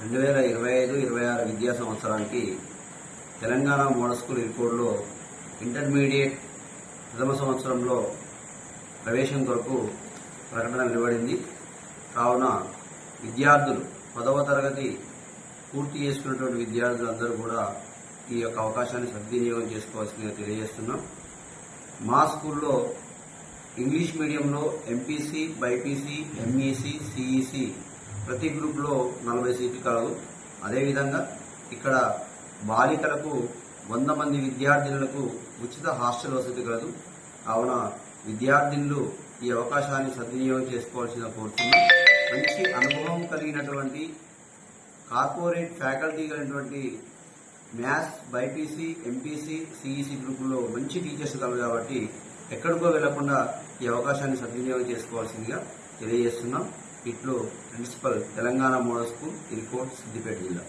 రెండు వేల ఇరవై ఐదు ఇరవై ఆరు విద్యా సంవత్సరానికి తెలంగాణ మోడల్ స్కూల్ ఇరుకోడ్లో ఇంటర్మీడియట్ ప్రథమ సంవత్సరంలో ప్రవేశం కొరకు ప్రకటన వెలువడింది. కావున విద్యార్థులు పదవ తరగతి పూర్తి చేసుకున్నటువంటి విద్యార్థులందరూ కూడా ఈ యొక్క అవకాశాన్ని సద్వినియోగం చేసుకోవాల్సిందిగా తెలియజేస్తున్నాం. మా స్కూల్లో ఇంగ్లీష్ మీడియంలో ఎంపీసీ బైపీసీ ఎంఈసీ సిఈసి ప్రతి గ్రూప్లో నలభై సీట్లు కలవు అదేవిధంగా ఇక్కడ బాలికలకు వంద మంది విద్యార్థినులకు ఉచిత హాస్టల్ వసతి కలదు. కావున విద్యార్థినులు ఈ అవకాశాన్ని సద్వినియోగం చేసుకోవాల్సిన కోరుతున్నాం. మంచి అనుభవం కలిగినటువంటి కార్పొరేట్ ఫ్యాకల్టీ కలిగినటువంటి మ్యాథ్స్ బైపీసీ ఎంపీసీ సిఈసి గ్రూపుల్లో మంచి టీచర్స్ కలవు కాబట్టి ఎక్కడికో వెళ్ళకుండా ఈ అవకాశాన్ని సద్వినియోగం చేసుకోవాల్సిందిగా తెలియజేస్తున్నాం. ఇట్లు principal Telangana model school Irukode Siddipet జిల్లా.